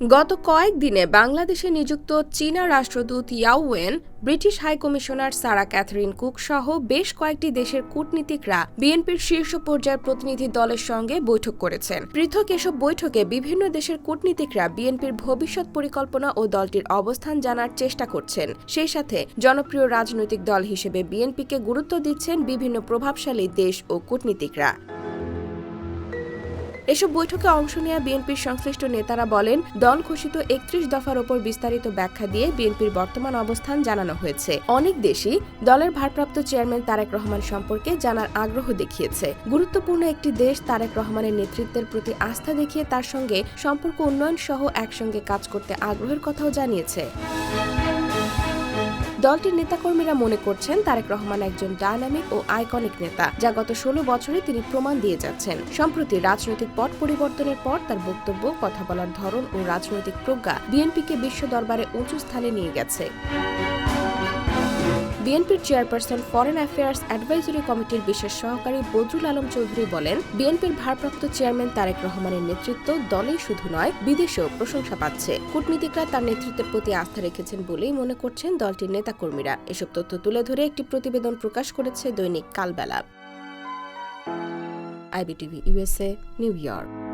গত কয়েকদিনে বাংলাদেশে নিযুক্ত চীনা রাষ্ট্রদূত Yao Wen British high commissioner Sarah Catherine Cook সহ বেশ কয়েকটি দেশের কূটনীতিকরা বিএনপির শীর্ষ পর্যায়ের প্রতিনিধি দলের সঙ্গে বৈঠক করেছেন। পৃথক এসব বৈঠকে বিভিন্ন দেশের কূটনীতিকরা বিএনপির ভবিষ্যৎ পরিকল্পনা ও দলটির অবস্থান জানার চেষ্টা করছেন। সেই সাথে জনপ্রিয় রাজনৈতিক দল হিসেবে বিএনপিকে গুরুত্ব দিচ্ছেন বিভিন্ন প্রভাবশালী দেশ ও কূটনীতিকরা। এসব বৈঠকে অংশ নেওয়া বিএনপির সংশ্লিষ্ট নেতারা বলেন, দল ঘোষিত একত্রিশ দফার ওপর বিস্তারিত ব্যাখ্যা দিয়ে বিএনপির বর্তমান অবস্থান জানানো হয়েছে। অনেক দেশই দলের ভারপ্রাপ্ত চেয়ারম্যান তারেক রহমান সম্পর্কে জানার আগ্রহ দেখিয়েছে। গুরুত্বপূর্ণ একটি দেশ তারেক রহমানের নেতৃত্বের প্রতি আস্থা দেখিয়ে তার সঙ্গে সম্পর্ক উন্নয়ন সহ একসঙ্গে কাজ করতে আগ্রহের কথাও জানিয়েছে। দলটির নেতাকর্মীরা মনে করছেন তারেক রহমান একজন ডায়নামিক ও আইকনিক নেতা, যা গত ষোলো বছরে তিনি প্রমাণ দিয়ে যাচ্ছেন। সম্প্রতি রাজনৈতিক পট পরিবর্তনের পর তার বক্তব্য, কথা বলার ধরন ও রাজনৈতিক প্রজ্ঞা বিএনপিকে বিশ্ব দরবারে উঁচু স্থানে নিয়ে গেছে। বিএনপির চেয়ারপারসন ফরেন অ্যাফেয়ার্স অ্যাডভাইজরি কমিটির বিশেষ সহকারী বদরুল আলম চৌধুরী বলেন, বিএনপির ভারপ্রাপ্ত চেয়ারম্যান তারেক রহমানের নেতৃত্ব দলেই শুধু নয়, বিদেশেও প্রশংসা পাচ্ছে। কূটনীতিকরা তার নেতৃত্বের প্রতি আস্থা রেখেছেন বলেই মনে করছেন দলটির নেতাকর্মীরা। এসব তথ্য তুলে ধরে একটি প্রতিবেদন প্রকাশ করেছে দৈনিক Kalbela. IBTV USA New York.